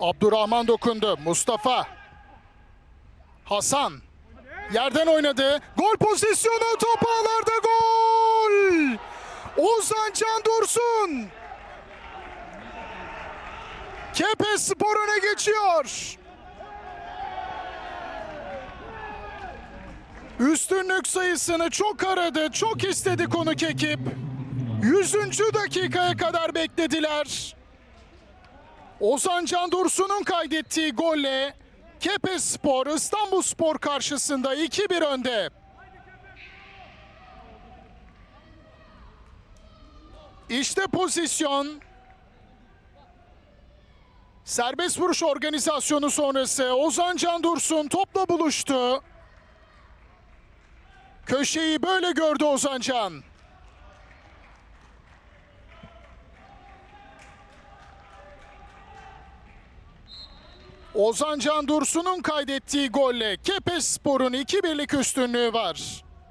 Abdurrahman dokundu. Mustafa. Hasan. Yerden oynadı. Gol pozisyonu top ağlarda gol. Ozan Can Dursun. Kepez Spor öne geçiyor. Üstünlük sayısını çok aradı, çok istedi konuk ekip. 100. dakikaya kadar beklediler. Ozan Can Dursun'un kaydettiği golle Kepez Spor İstanbul Spor karşısında 2-1 önde. İşte pozisyon. Serbest vuruş organizasyonu sonrası Ozan Can Dursun topla buluştu. Köşeyi böyle gördü Ozan Can. Ozan Can Dursun'un kaydettiği golle Kepez Spor'un 2-1'lik üstünlüğü var.